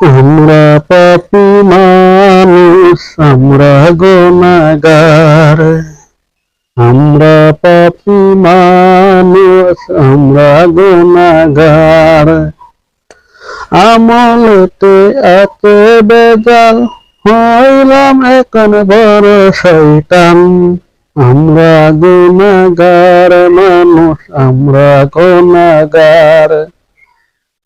আমরা পাপি মানুষ, আমরা গোনাগার আমরা পাপি মানুষ, আমরা গোনাগার আমলতে এত বেজাল, হইলাম এখন বড় শৈতান আমরা গুণাগার মানুষ, আমরা গুণাগার।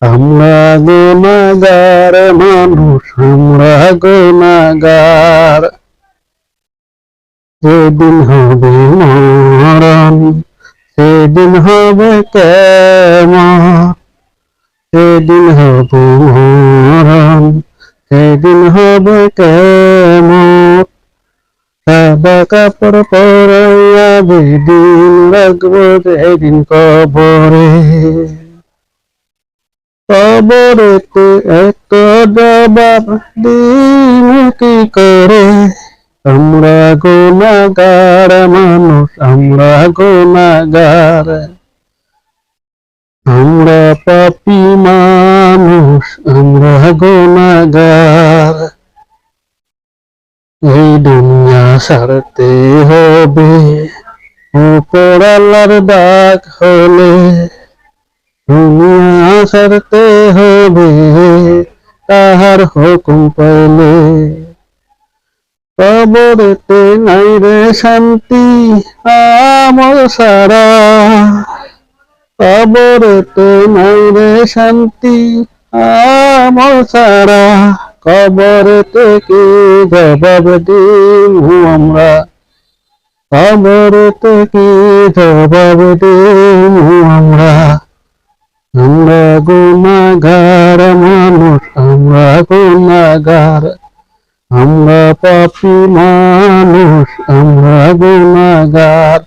আমরা গুণাগার মানুষ, আমরা গুণাগার। সেদিন হবে মরণ, সেদিন হবে কেমন সেদিন হবে মরণ, সেদিন হবে কেমন সাদা কাপড় পরাইয়া যেদিন লাগবো সেদিন কবরে কবরেতে এত জবাব দিন কি করে? আমরা গুণাগার মানুষ, আমরা গুণাগার। আমরা পাপি মানুষ, আমরা গুণাগার। এই দুনিয়া সারতে হবে উপর আল্লাহর ডাক হলে দুনিয়া সারতে হবে, তাহার হুকুম পাইলে। কবরেতে নাই রে শান্তি, আমল সারা। কবরেতে নাই রে শান্তি, আমল সারা। কবরেতে কি জবাব দিব আমরা? কবরেতে কি জবাব দিব আমরা? গুণাগার মানুষ আমরা গুণাগার। আমরা পাপি মানুষ আমরা গুণাগার।